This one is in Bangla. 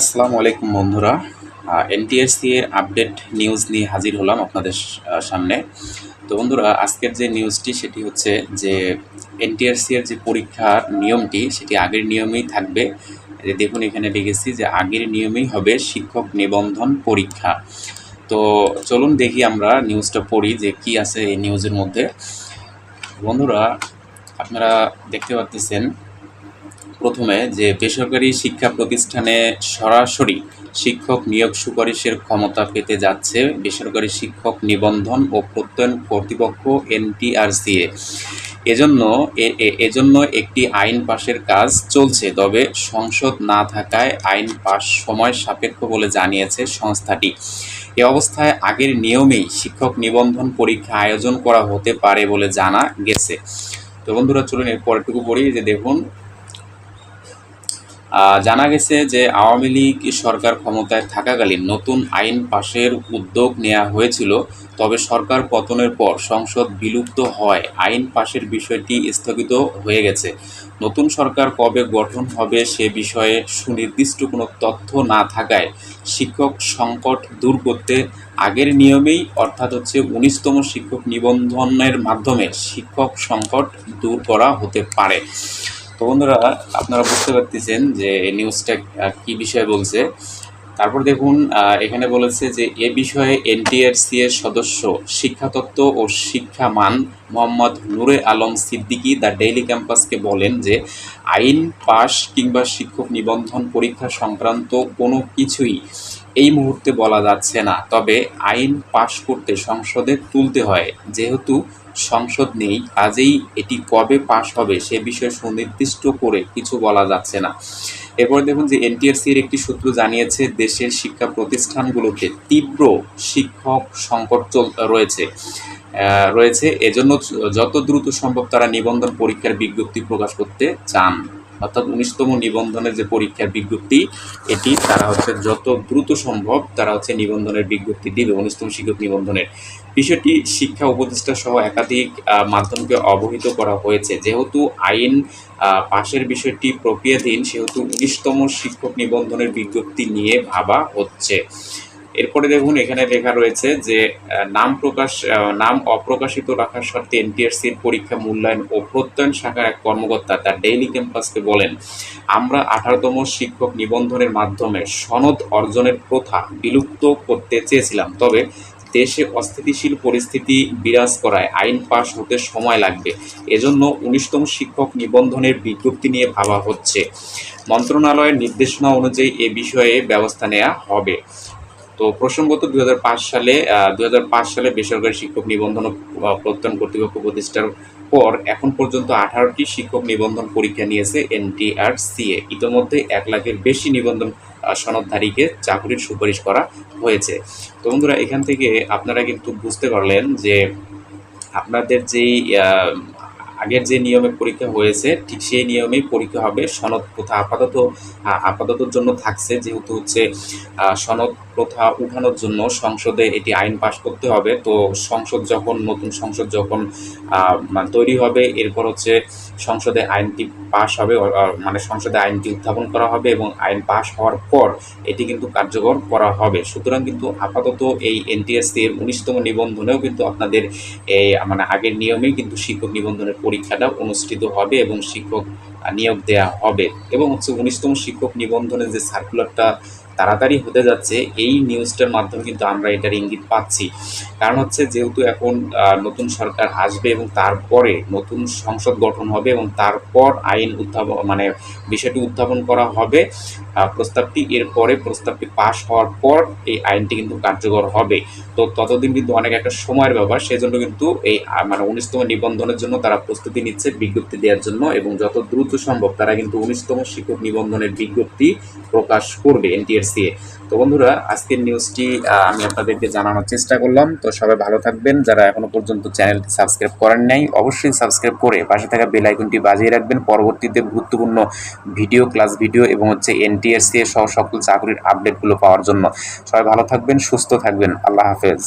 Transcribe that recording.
আসসালামু আলাইকুম বন্ধুরা। এনটিএসসি এর আপডেট নিউজ নিয়ে হাজির হলাম আপনাদের সামনে। তো বন্ধুরা, আজকের যে নিউজটি সেটি হচ্ছে যে এনটিআরসি এর যে পরীক্ষার নিয়মটি, সেটি আগের নিয়মেই থাকবে। দেখুন, এখানে লিখেছি যে আগের নিয়মেই হবে শিক্ষক নিবন্ধন পরীক্ষা। তো চলুন দেখি আমরা নিউজটা পড়ি যে কি আছে এই নিউজের মধ্যে। বন্ধুরা, আপনারা দেখতে পাচ্ছেন প্রথমে যে বেসরকারি শিক্ষা প্রতিষ্ঠানে সরাসরি শিক্ষক নিয়োগ সুপারিশের ক্ষমতা পেতে যাচ্ছে বেসরকারি শিক্ষক নিবন্ধন ও প্রত্যয়ন কর্তৃপক্ষ, এনটিআরসিএ। এজন্য এজন্য একটি আইন পাশের কাজ চলছে, তবে সংসদ না থাকায় আইন পাশ সময় সাপেক্ষ বলে জানিয়েছে সংস্থাটি। এ অবস্থায় আগের নিয়মেই শিক্ষক নিবন্ধন পরীক্ষা আয়োজন করা হতে পারে বলে জানা গেছে। তো বন্ধুরা, চলুন এর পরেরটুকু পড়ি যে দেখুন জানা গেছে যে আওয়ামী লীগ সরকার ক্ষমতায় থাকাকালীন নতুন আইন পাশের উদ্যোগ নেওয়া হয়েছিল, তবে সরকার পতনের পর সংসদ বিলুপ্ত হয় আইন পাশের বিষয়টি স্থগিত হয়ে গেছে। নতুন সরকার কবে গঠন হবে সে বিষয়ে সুনির্দিষ্ট কোনো তথ্য না থাকায় শিক্ষক সংকট দূর করতে আগের নিয়মেই, অর্থাৎ হচ্ছে উনিশতম শিক্ষক নিবন্ধনের মাধ্যমে শিক্ষক সংকট দূর করা হতে পারে। তো বন্ধুরা, আপনারা বুঝতে পারতেছেন যে নিউজটা কি বিষয়ে বলছে। তারপর দেখুন এখানে বলেছে যে এ বিষয়ে এনটিআরসি এর সদস্য, শিক্ষাতত্ত্ব ও শিক্ষামান মোহাম্মদ নুরে আলম সিদ্দিকী দ্য ডেইলি ক্যাম্পাসকে বলেন যে আইন পাশ কিংবা শিক্ষক নিবন্ধন পরীক্ষা সংক্রান্ত কোনো কিছুই এই মুহূর্তে বলা যাচ্ছে না, তবে আইন পাশ করতে সংসদে তুলতে হয়। যেহেতু সংসদ নেই কাজেই এটি কবে পাশ হবে সে বিষয়ে সুনির্দিষ্ট করে কিছু বলা যাচ্ছে না। এরপর দেখুন যে এনটিআরসি এর একটি সূত্র জানিয়েছে, দেশের শিক্ষা প্রতিষ্ঠানগুলোতে তীব্র শিক্ষক সংকট চল, রয়েছে। রয়েছে। এজন্য যত দ্রুত সম্ভব তারা নিবন্ধন পরীক্ষার বিজ্ঞপ্তি প্রকাশ করতে চান। অর্থাৎ উনিশতম নিবন্ধনের যে পরীক্ষার বিজ্ঞপ্তি, এটি তারা হচ্ছে যত দ্রুত সম্ভব তারা হচ্ছে নিবন্ধনের বিজ্ঞপ্তি দিবে, উনিশতম শিক্ষক নিবন্ধনের। বিষয়টি শিক্ষা উপদেষ্টা সহ একাধিক মাধ্যমকে অবহিত করা হয়েছে। যেহেতু আইন পাশের বিষয়টি প্রক্রিয়াধীন, সেহেতু উনিশতম শিক্ষক নিবন্ধনের বিজ্ঞপ্তি নিয়ে ভাবা হচ্ছে। এরপরে দেখুন, এখানে লেখা রয়েছে যে নাম প্রকাশ নাম অপ্রকাশিত রাখার শর্তে এনটিআরসির পরীক্ষা, মূল্যায়ন ও প্রত্যয়ন শাখার এক কর্মকর্তা তার ডেইলি ক্যাম্পাসকে বলেন, আমরা আঠারোতম শিক্ষক নিবন্ধনের মাধ্যমে সনদ অর্জনের প্রথা বিলুপ্ত করতে চেয়েছিলাম, তবে দেশে অস্থিতিশীল পরিস্থিতি বিরাজ করায় আইন পাশ হতে সময় লাগবে। এজন্য উনিশতম শিক্ষক নিবন্ধনের বিজ্ঞপ্তি নিয়ে ভাবা হচ্ছে। মন্ত্রণালয়ের নির্দেশনা অনুযায়ী এ বিষয়ে ব্যবস্থা নেওয়া হবে। তো প্রসঙ্গত দু হাজার পাঁচ সালে দু হাজার পাঁচ সালে বেসরকারি শিক্ষক নিবন্ধন প্রত্যয়ন কর্তৃপক্ষ প্রতিষ্ঠার পর এখন পর্যন্ত আঠারোটি শিক্ষক নিবন্ধন পরীক্ষা নিয়েছে এনটিআরসিএ। ইতোমধ্যে এক লাখের বেশি নিবন্ধন সনদধারীকে চাকরির সুপারিশ করা হয়েছে। তো বন্ধুরা, এখান থেকে আপনারা কিন্তু বুঝতে পারলেন যে আপনাদের যেই আগের যে নিয়মে পরীক্ষা হয়েছে ঠিক সেই নিয়মেই পরীক্ষা হবে। সনদ প্রথা আপাতত আহ, আপাততর জন্য থাকছে। যেহেতু হচ্ছে সনদ প্রথা উঠানোর জন্য সংসদে এটি আইন পাশ করতে হবে। তো সংসদ যখন নতুন সংসদ যখন মানে তৈরি হবে এরপর হচ্ছে সংসদে আইনটি পাশ হবে মানে সংসদে আইনটি উত্থাপন করা হবে এবং আইন পাশ হওয়ার পর এটি কিন্তু কার্যকর করা হবে। সুতরাং কিন্তু আপাতত এই এনটিএসসি এর উনিশতম নিবন্ধনেও কিন্তু আপনাদের এই মানে আগের নিয়মেই কিন্তু শিক্ষক নিবন্ধনের পরীক্ষাটা অনুষ্ঠিত হবে এবং শিক্ষক নিয়োগ দেওয়া হবে। এবং হচ্ছে উনিশতম শিক্ষক নিবন্ধনের যে সার্কুলারটা তাড়াতাড়ি হতে যাচ্ছে, এই নিউজটার মাধ্যমে কিন্তু আমরা এটার ইঙ্গিত পাচ্ছি। কারণ হচ্ছে যেহেতু এখন নতুন সরকার আসবে এবং তারপরে নতুন সংসদ গঠন হবে এবং তারপর আইন উত্থাপন মানে বিষয়টি উত্থাপন করা হবে প্রস্তাবটি এরপরে প্রস্তাবটি পাশ হওয়ার পর এই আইনটি কিন্তু কার্যকর হবে। তো ততদিন কিন্তু অনেক একটা সময়ের ব্যাপার, সেজন্য কিন্তু এই মানে উনিশতম নিবন্ধনের জন্য তারা প্রস্তুতি নিচ্ছে বিজ্ঞপ্তি দেওয়ার জন্য এবং যত দ্রুত সম্ভব তারা কিন্তু উনিশতম শিক্ষক নিবন্ধনের বিজ্ঞপ্তি প্রকাশ করবে এনটিআরসিএ তো বন্ধুরা, আজকের নিউজটি আমি আপনাদেরকে জানানোর চেষ্টা করলাম। তো সবাই ভালো থাকবেন। যারা এখনও পর্যন্ত চ্যানেলটি সাবস্ক্রাইব করেন নাই, অবশ্যই সাবস্ক্রাইব করে পাশে থাকা বেল আইকনটি বাজিয়ে রাখবেন। পরবর্তীতে গুরুত্বপূর্ণ ভিডিও ক্লাস ভিডিও এবং হচ্ছে এনটিএসসি সহ সকল চাকরির আপডেটগুলো পাওয়ার জন্য। সবাই ভালো থাকবেন, সুস্থ থাকবেন। আল্লাহ হাফেজ।